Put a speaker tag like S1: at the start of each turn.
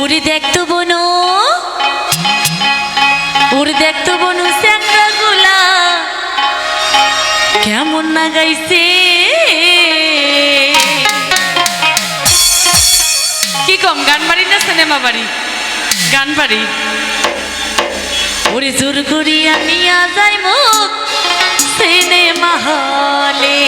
S1: উড়ি দেখতো বনু, উড়ি দেখতো বনু স্যাংরা গুলা, কেমন না গাইছে কি কম, গান বাড়ি না সিনেমা বাড়ি? গান বাড়ি। ওরে জোর করিয়া নিয়া যাইব সিনেমা হলে।